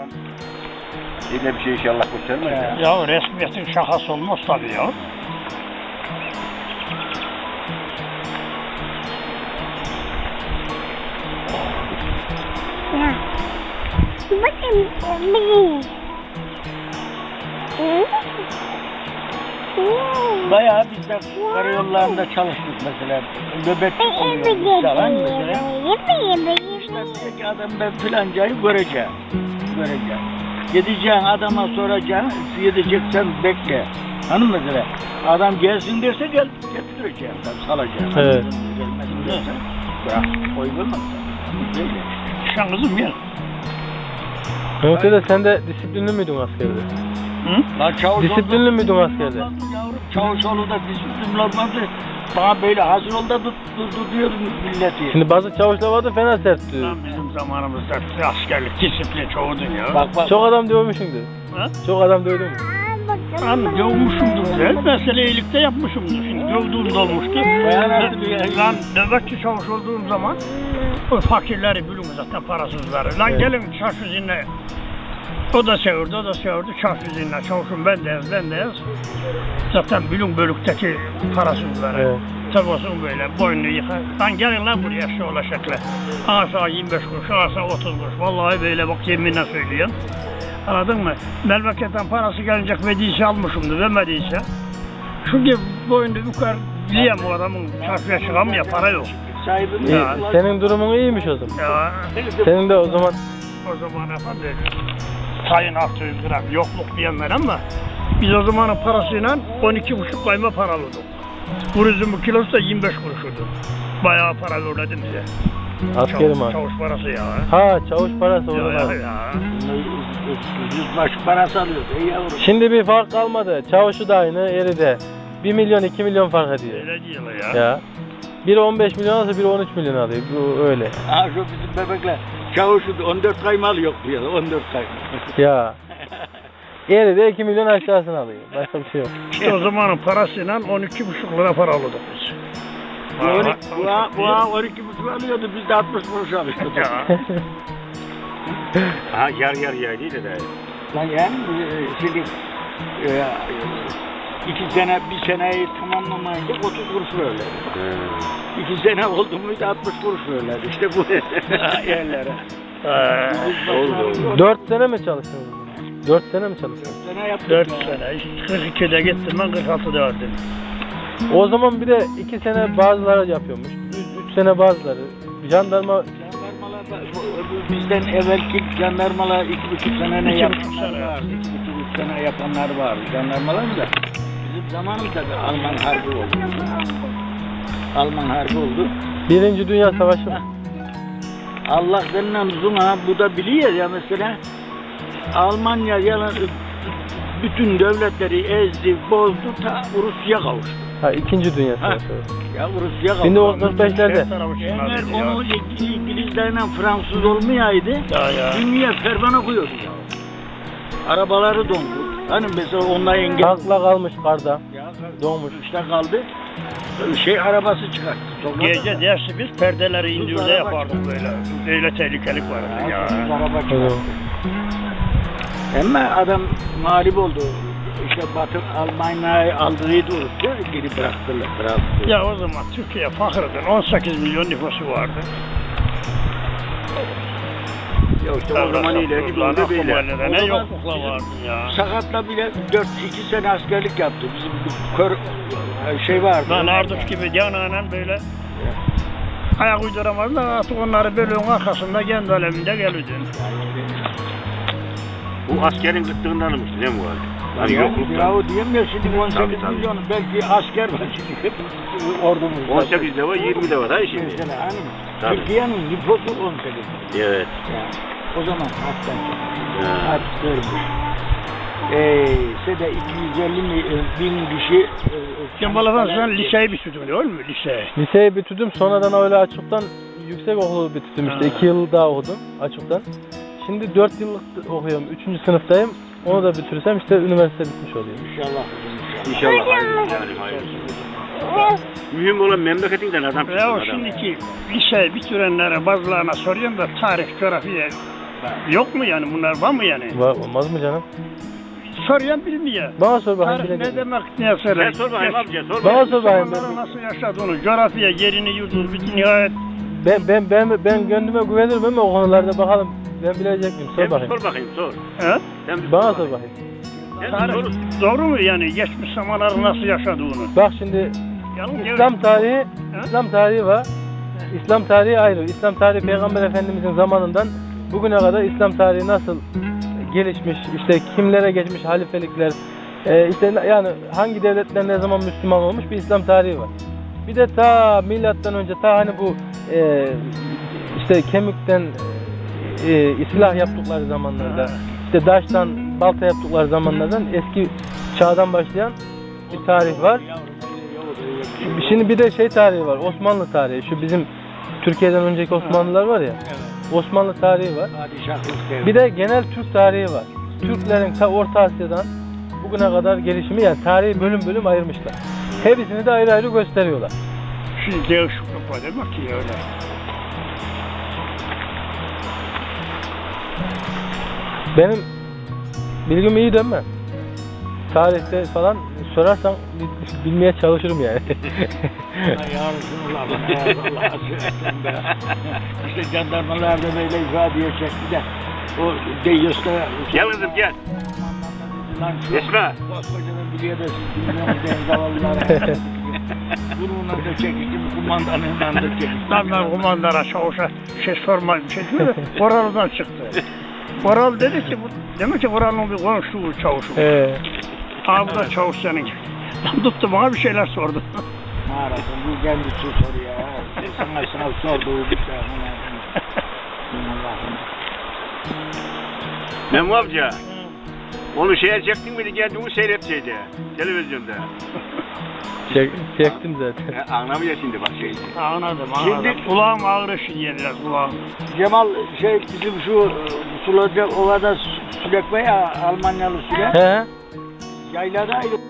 Allah'ım. Öyle bir şey inşallah göstermez ya. Ya resmiyetin şakası olmaz tabii ya. Ya. Bakın bir. Bayağı biz de karayollarında çalıştık mesela. Nöbetçi oluyoruz falan mesela. İşte diyor ki adam ben filancayı göreceğim. Göreceğim. Gideceğin adama soracaksın, gideceksen bekle. Hanım mesela, adam gelsin derse gel, getireceğim tabii salacağım. Evet. Gelmesin derse bırak, koyulmaz. Böyle. Şan kızım gel. Mehmet dede sen de disiplinli miydin askerde? Hı? Lan çavuş Disiplinli miydin askerde? Yavrum Çavuşoğlu da disiplinli olmadı. Bana böyle hazır ol da tut, durdu diyor milleti. Şimdi bazı çavuşlar vardı fena sert diyor. Lan bizim zamanımızda askerlik disiplin çoğudu ya. Bak bak. Çok adam dövmüşsündür. Ha? Çok adam dövdün mü? Lan dövmüşümdür ben. Mesele iyilikte yapmışımdır. Şimdi dövdüğüm de olmuştu. Ya. Lan nöbetçi çavuş olduğum zaman o fakirleri bülüm zaten parasızları. Lan Evet. gelin çarşı zinle. O da çevirdi, o da çevirdi. Çarşı zinle. Çavuşum ben de yaz, ben de yaz. Zaten bülüm bölükteki parasızları. Evet. Tabasın böyle boynunu yıkar. Lan gelin lan buraya şu ola şekle. Aşağı 25 kuruş, aşağı 30 kuruş. Vallahi böyle bak yeminle söylüyorum. Anladın mı? Memleketten parası gelecek verdiyse almışımdı, vermediyse. Çünkü boynu yukarı diyem o adamın çarşıya çıkamıyor, para yok. İyi, senin durumun iyiymiş o zaman. Ya Senin de o zaman o zaman efendim sayın 600 gram yokluk diyenler ama biz o zamanın parasıyla 12,5 kayma para alıyorduk. Bu üzümün kilosu da 25 kuruşuydu. Bayağı para verdi bize. askerim Çavuş, ha. çavuş parası ya. Ha çavuş parası olur ya, abi. ya. Yüzbaşı parası alıyordu. Ey yavrum. Şimdi bir fark kalmadı. Çavuşu da aynı, eri de. 1 milyon 2 milyon fark ediyor. Öyle diyorlar ya. Ya. Biri 15 milyon alsa biri 13 milyon alıyor. Bu öyle. Ha şu bizim bebekler. Çavuşu 14 kaymalı yok yıl. 14 kaymalı. Ya. Eri de 2 milyon aşağısını alıyor. Başka bir şey yok. İşte o zamanın parasıyla 12,5 lira para alıyorduk biz. Bu 12 bu bu ha 12 buçuk alıyordu. Biz de 60 kuruş alıyorduk. Ya. Ha yar yar yar değil de. Lan yani e, şimdi e, iki sene bir seneyi tamamlamayınca 30 kuruş verirler. İki sene oldu muydu 60 kuruş verirler. İşte bu yerlere. Oldu, oldu. 4 sene mi çalıştınız? 4 sene mi çalıştınız? Sene yaptık 4 ya. sene. 42'de gittim ben 46'da öldüm. O zaman bir de 2 sene bazıları yapıyormuş. 3 sene bazıları. Jandarma bizden evvelki jandarmalar iki buçuk sene ne İki sene. vardı. İki buçuk üç sene yapanlar vardı. Jandarmalar da bizim zamanımızda da Alman harbi oldu. Alman harbi oldu. Birinci Dünya Savaşı mı? Allah denilen uzun ha bu da biliyor ya mesela Almanya yalan bütün devletleri ezdi, bozdu ta Rusya kavuştu. Ha ikinci Dünya. Savaşı. Ya Rusya kavuştu. 1945'lerde. Her tarafı Eğer ya. onu İng- İngilizlerle Fransız olmayaydı Ya ya. dünya fermana koyuyordu ya. Arabaları dondu. Hani mesela onlar engel Tankla kalmış karda. Ya, Donmuş. işte kaldı. Şey arabası çıkarttı. Sokakta. Gece dersi biz perdeleri indiğinde yapardık böyle. Öyle tehlikelik vardı Ya, ya. araba çıkarttı. Ama adam mağlup oldu. İşte Batı Almanya'yı aldığıydı Rusya geri bıraktılar. bıraktılar. Ya o zaman Türkiye fakirdi. 18 milyon nüfusu vardı. Ya işte o zaman Lan oldu aklı böyle. Ne yoklukla vardı ya. Sakatla bile 4-2 sene askerlik yaptı. Bizim kör şey vardı. Lan Arduç gibi cananen böyle ayak uyduramazlar artık onları bölüğün arkasında kendi aleminde geliyordun. Bu askerin gıttığından mı ne bu hali? Hani Ya, yokluktan. yahu diyeyim ya şimdi 18 Tabii, tabii. milyon belki asker var şimdi ordumuzda. 18 de var 20 de var ha şimdi. Mesela hani. Türkiye'nin nüfusu 18. Evet. Yani o zaman hakikaten çok. Ha. Artık görmüş. Eee de 250 mi, e, bin kişi e, Kemal Efendi sen liseyi bitirdin değil mi? Liseyi. Liseyi bitirdim. Sonradan öyle açıktan yüksek okulu bitirdim işte. Ha. 2 yıl daha okudum açıktan. Şimdi 4 yıllık okuyorum. 3. sınıftayım. Onu da bitirirsem işte üniversite bitmiş oluyor. İnşallah. İnşallah hayırlısı yani hayırlısı. Mühim olan memleketinden adam çıksın Ya o adam. şimdiki liseyi bitirenlere bazılarına soruyorum da tarih, coğrafya Yok mu yani bunlar var mı yani? Var, olmaz mı canım? Soruyan bilmiyor. Bana sor bakayım. Tarih bilecek ne miyim? demek ne söyler? Sen sor bakayım amca sor Bana bakayım. sor bakayım. İnsanların nasıl yaşadığını, coğrafya, yerini, yurdunu, bütün nihayet Ben ben ben ben gönlüme güvenirim ama o konularda bakalım ben bilecek miyim? Sor Sen bakayım. sor bakayım sor. he? Sen bir Bana sor bakayım. bakayım. Sen sor. Doğru mu yani geçmiş zamanların nasıl yaşadığını? Bak şimdi Yalnız İslam tarihi İslam tarihi var. İslam tarihi ayrı. İslam tarihi Peygamber Efendimizin zamanından bugüne kadar İslam tarihi nasıl gelişmiş, işte kimlere geçmiş halifelikler, e, işte yani hangi devletler ne zaman Müslüman olmuş bir İslam tarihi var. Bir de ta milattan önce ta hani bu e, işte kemikten e, silah yaptıkları zamanlarda, işte taştan balta yaptıkları zamanlardan eski çağdan başlayan bir tarih var. Şimdi bir de şey tarihi var. Osmanlı tarihi. Şu bizim Türkiye'den önceki Osmanlılar var ya. Osmanlı tarihi var. Bir de genel Türk tarihi var. Türklerin ta Orta Asya'dan bugüne kadar gelişimi yani tarihi bölüm bölüm ayırmışlar. Hepsini de ayrı ayrı gösteriyorlar. Şimdi değişiklik var demek ki öyle. Benim bilgim iyi değil mi? Tarihte falan sorarsan bil- bilmeye çalışırım yani. İşte jandarmalar da böyle ifadeye çekti de o deyyusta Gel kızım gel. lan şu Esma. koskocaman biliyor da siz bilmiyorsunuz den zavallılara. Bununla da çekiştim, kumandanıyla da çekiştim. Adamlar kumandara, çavuşa şey sorma, bir şey diyor da Oralı'dan çıktı. Oralı dedi ki, bu, demek ki Oralı'nın bir konuştuğu çavuşu. Aa bu da çavuş senin. Lan tuttu bana bir şeyler sordu. Mağarasın, bu kendisi soruyor. ha. Sana sınav sorduğu bir şey. Allah'ım. Memo amca. Onu şeye çektin mi geldiğini seyret şeyde. Televizyonda. çek, çektim zaten. He, anlamıyor şimdi bak şeyi. Anladım, Şimdi- anladım. Kulağım ağrışı diye biraz kulağım. Cemal şey bizim şu Sulacak Ova'da Sülek var ya Almanyalı Sülek. He? Yayladaydı.